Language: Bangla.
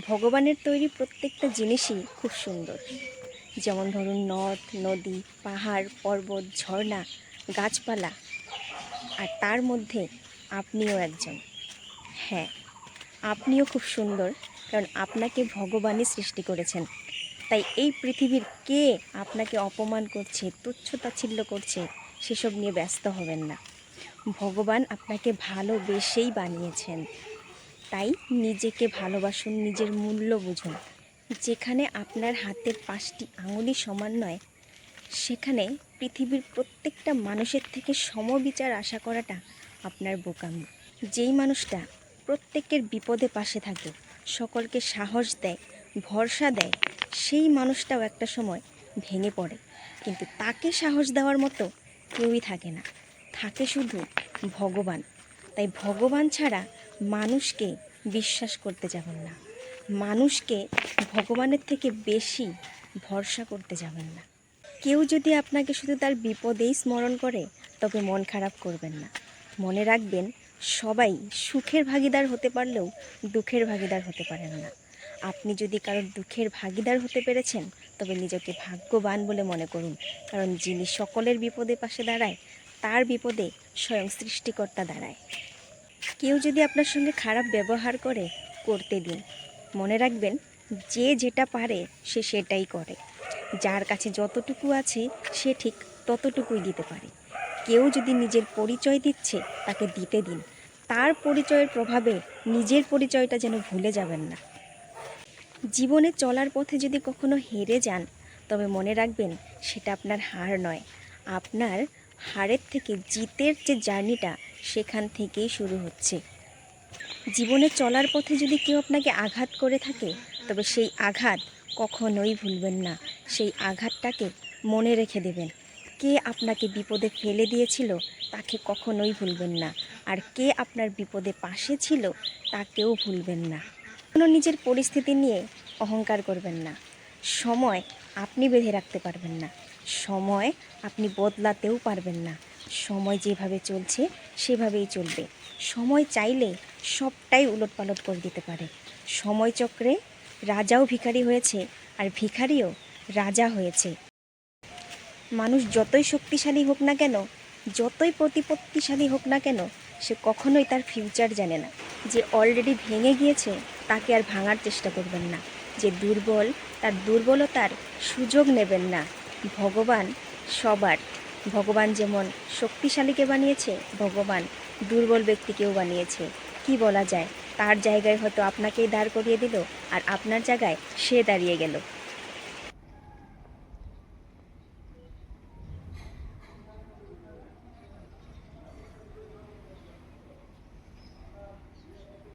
ভগবানের তৈরি প্রত্যেকটা জিনিসই খুব সুন্দর। যেমন ধরুন নদ, নদী, পাহাড়, পর্বত, ঝর্ণা, গাছপালা, আর তার মধ্যে আপনিও একজন। হ্যাঁ আপনিও খুব সুন্দর, কারণ আপনাকে ভগবানই সৃষ্টি করেছেন। তাই এই পৃথিবীর কে আপনাকে অপমান করছে তুচ্ছ তাচ্ছিল্য করছে, সেসব নিয়ে ব্যস্ত হবেন না। ভগবান আপনাকে ভালোবেসেই বানিয়েছেন। তাই নিজেকে ভালোবাসুন, নিজের মূল্য বুঝুন। যেখানে আপনার হাতের পাঁচটি আঙুলি সমান নয়, সেখানে পৃথিবীর প্রত্যেকটা মানুষের থেকে সমবিচার আশা করাটা আপনার বোকামি। যেই মানুষটা প্রত্যেকের বিপদে পাশে থাকে, সকলকে সাহস দেয়, ভরসা দেয়, সেই মানুষটাও একটা সময় ভেঙে পড়ে। কিন্তু তাকে সাহস দেওয়ার মতো কেউই থাকে না। থাকে শুধু ভগবান। তাই ভগবান ছাড়া মানুষকে বিশ্বাস করতে যাবেন না। মানুষকে ভগবানের থেকে বেশি ভরসা করতে যাবেন না। কেউ যদি আপনাকে শুধু তার বিপদেই স্মরণ করে, তবে মন খারাপ করবেন না। মনে রাখবেন, সবাই সুখের ভাগিদার হতে পারলেও দুঃখের ভাগিদার হতে পারেন না। আপনি যদি কারোর দুঃখের ভাগিদার হতে পেরেছেন, তবে নিজেকে ভাগ্যবান বলে মনে করুন। কারণ যিনি সকলের বিপদে পাশে দাঁড়ায়, তার বিপদে স্বয়ং সৃষ্টিকর্তা দাঁড়ায়। কেউ যদি আপনার সঙ্গে খারাপ ব্যবহার করে, করতে দিন। মনে রাখবেন, যে যেটা পারে, সে সেটাই করে। যার কাছে যতটুকু আছে, সে ঠিক ততটুকুই দিতে পারে। কেউ যদি নিজের পরিচয় দিচ্ছে, তাকে দিতে দিন। তার পরিচয়ের প্রভাবে নিজের পরিচয়টা যেন ভুলে যাবেন না। জীবনে চলার পথে যদি কখনো হেরে যান, তবে মনে রাখবেন, সেটা আপনার হার নয়। আপনার হারের থেকে জিতের যে জার্নিটা সেখান থেকেই শুরু হচ্ছে। জীবনে চলার পথে যদি কেউ আপনাকে আঘাত করে থাকে, তবে সেই আঘাত কখনোই ভুলবেন না। সেই আঘাতটাকে মনে রেখে দেবেন। কে আপনাকে বিপদে ফেলে দিয়েছিল, তাকে কখনোই ভুলবেন না। আর কে আপনার বিপদে পাশে ছিল, তাকেও ভুলবেন না। কোনো নিজের পরিস্থিতি নিয়ে অহংকার করবেন না। সময় আপনি বেঁধে রাখতে পারবেন না। সময় আপনি বদলাতেও পারবেন না। সময় যেভাবে চলছে, সেভাবেই চলবে। সময় চাইলে সবটাই উলটপালট করে দিতে পারে। সময়চক্রে রাজাও ভিখারি হয়েছে আর ভিখারিও রাজা হয়েছে। মানুষ যতই শক্তিশালী হোক না কেন, যতই প্রতিপত্তিশালী হোক না কেন, সে কখনোই তার ফিউচার জানে না। যে অলরেডি ভেঙে গিয়েছে, তাকে আর ভাঙার চেষ্টা করবেন না। যে দুর্বল, তার দুর্বলতার সুযোগ নেবেন না। ভগবান সবার ভগবান যেমন শক্তিশালীকে বানিয়েছে, ভগবান দুর্বল ব্যক্তিকেও বানিয়েছে। কি বলা যায়? তার জায়গায় হয়তো আপনাকেই দাঁড় করিয়ে দিল আর আপনার জায়গায় সে দাঁড়িয়ে গেল।